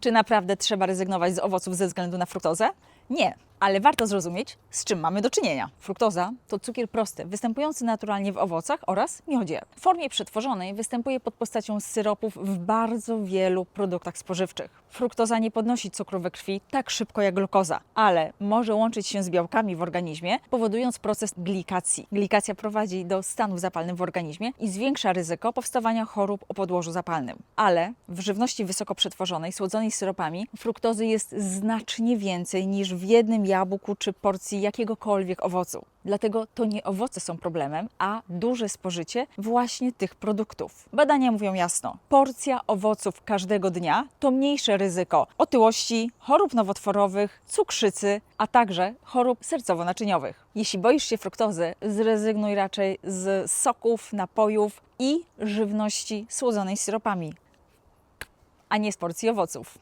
Czy naprawdę trzeba rezygnować z owoców ze względu na fruktozę? Nie, ale warto zrozumieć, z czym mamy do czynienia. Fruktoza to cukier prosty, występujący naturalnie w owocach oraz miodzie. W formie przetworzonej występuje pod postacią syropów w bardzo wielu produktach spożywczych. Fruktoza nie podnosi cukru we krwi tak szybko jak glukoza, ale może łączyć się z białkami w organizmie, powodując proces glikacji. Glikacja prowadzi do stanów zapalnych w organizmie i zwiększa ryzyko powstawania chorób o podłożu zapalnym. Ale w żywności wysoko przetworzonej, słodzonej syropami, fruktozy jest znacznie więcej niż w jednym jabłku czy porcji jakiegokolwiek owocu. Dlatego to nie owoce są problemem, a duże spożycie właśnie tych produktów. Badania mówią jasno: porcja owoców każdego dnia to mniejsze ryzyko otyłości, chorób nowotworowych, cukrzycy, a także chorób sercowo-naczyniowych. Jeśli boisz się fruktozy, zrezygnuj raczej z soków, napojów i żywności słodzonej syropami, a nie z porcji owoców.